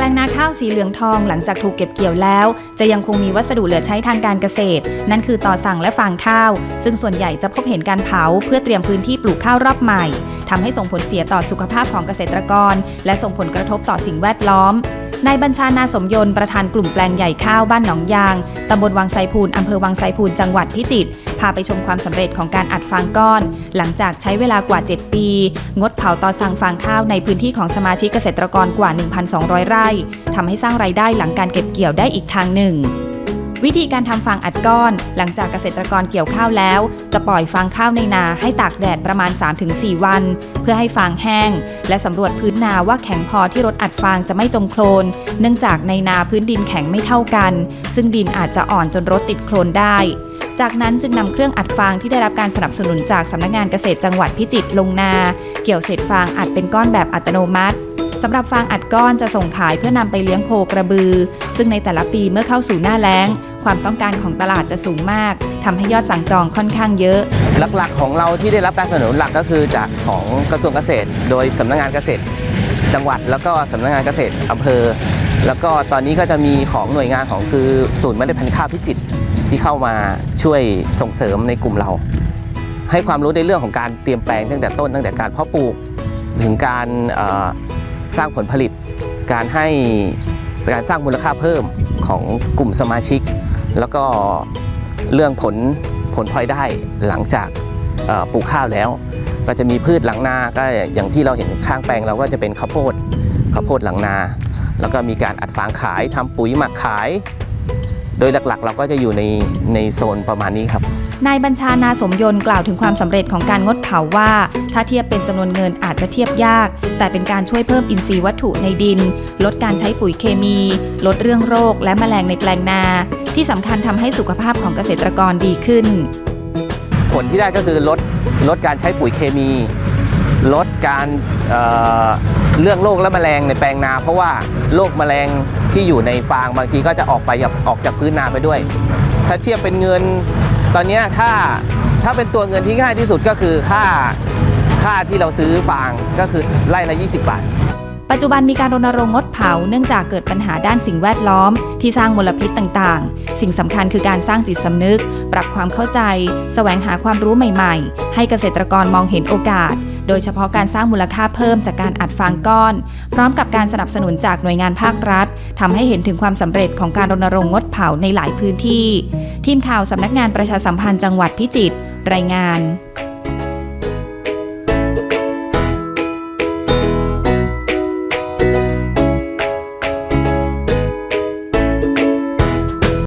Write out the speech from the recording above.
แปลงนาข้าวสีเหลืองทองหลังจากถูกเก็บเกี่ยวแล้ว จะยังคงมีวัสดุเหลือใช้ทางการเกษตร นั่นคือต่อสั่งและฟางข้าว ซึ่งส่วนใหญ่จะพบเห็นการเผาเพื่อเตรียมพื้นที่ปลูกข้าวรอบใหม่ทำให้ส่งผลเสียต่อสุขภาพของเกษตรกร และส่งผลกระทบต่อสิ่งแวดล้อมนายบัญชานาสมยนต์ประธานกลุ่มแปลงใหญ่ข้าวบ้านหนองยางตำบลวังไซพูนอำเภอวังไซพูนจังหวัดพิจิตร พาไปชมความสำเร็จของการอัดฟางก้อน หลังจากใช้เวลากว่า 7 ปี งดเผาต่อสั่งฟางข้าวในพื้นที่ของสมาชิกเกษตรกรกว่า 1,200 ไร่ทำให้สร้างรายได้หลังการเก็บเกี่ยวได้อีกทางหนึ่งวิธีการทำฟางอัดก้อน หลังจากเกษตรกรเกี่ยวข้าวแล้ว จะปล่อยฟางข้าวในนาให้ตากแดดประมาณ 3-4 วัน เพื่อให้ฟางแห้ง และสำรวจพื้นนาว่าแข็งพอที่รถอัดฟางจะไม่จมโคลน เนื่องจากในนาพื้นดินแข็งไม่เท่ากัน ซึ่งดินอาจจะอ่อนจนรถติดโคลนได้ จากนั้นจึงนำเครื่องอัดฟางที่ได้รับการสนับสนุนจากสำนักงานเกษตรจังหวัดพิจิตรลงนา เกี่ยวเศษฟางอัดเป็นก้อนแบบอัตโนมัติสำหรับฟางอัดก้อนจะส่งขายเพื่อนำไปเลี้ยงโคกระบือ ซึ่งในแต่ละปีเมื่อเข้าสู่หน้าแล้ง ความต้องการของตลาดจะสูงมากทำให้ยอดสั่งจองค่อนข้างเยอะ หลักๆของเราที่ได้รับการสนับสนุนหลักก็คือจากของกระทรวงเกษตร โดยสำนักงานเกษตร จังหวัดแล้วก็สำนักงานเกษตรอำเภอ แล้วก็ตอนนี้ก็จะมีของหน่วยงานของคือศูนย์เมล็ดพันธุ์ข้าวพิจิตรที่เข้ามาช่วยส่งเสริมในกลุ่มเรา ให้ความรู้ในเรื่องของการเตรียมแปลงตั้งแต่ต้นตั้งแต่การเพาะปลูก ถึงการสร้างผลผลิต การให้การสร้างมูลค่าเพิ่มของกลุ่มสมาชิก แล้วก็เรื่องผลผลพลอยได้หลังจากปลูกข้าวแล้ว ก็จะมีพืชหลังนาก็อย่างที่เราเห็นข้างแปลงเราก็จะเป็นข้าวโพดข้าวโพดหลังนา แล้วก็มีการอัดฟางขายทำปุ๋ยหมักขาย โดยหลักๆ เราก็จะอยู่ในในโซนประมาณนี้ครับนายบัญชานาสมยนต์กล่าวถึงความสำเร็จของการงดเผาว่า ถ้าเทียบเป็นจำนวนเงินอาจจะเทียบยาก แต่เป็นการช่วยเพิ่มอินทรีย์วัตถุในดิน ลดการใช้ปุ๋ยเคมี ลดเรื่องโรค และแมลงในแปลงนา ที่สำคัญทำให้สุขภาพของเกษตรกรดีขึ้น ผลที่ได้ก็คือลดลดการใช้ปุ๋ยเคมี ลดการ เเรื่องโรคและแมลงในแปลงนา เพราะว่าโรคแมลงที่อยู่ในฟางบางทีก็จะออกไปออกจากพื้นนาไปด้วย ถ้าเทียบเป็นเงินตอนนี้ยถ้าถ้าเป็นตัวเงินที่ง่ายที่สุดก็คือค่าค่าที่เราซื้อฟางก็คือไร่ละ 20 บาท ปัจจุบันมีการรณรงค์งดเผาเนื่องจากเกิดปัญหาด้านสิ่งแวดล้อม ที่สร้างมลพิษต่างๆ สิ่งสำคัญคือการสร้างจิตสำนึก ปรับความเข้าใจ แสวงหาความรู้ใหม่ๆ ให้เกษตรกรมองเห็นโอกาส โดยเฉพาะการสร้างมูลค่าเพิ่มจากการอัดฟางก้อน พร้อมกับการสนับสนุนจากหน่วยงานภาครัฐทำให้เห็นถึงความสำเร็จของการรณรงค์งดเผาในหลายพื้นที่ ทีมข่าวสำนักงานประชาสัมพันธ์จังหวัดพิจิตรรายงาน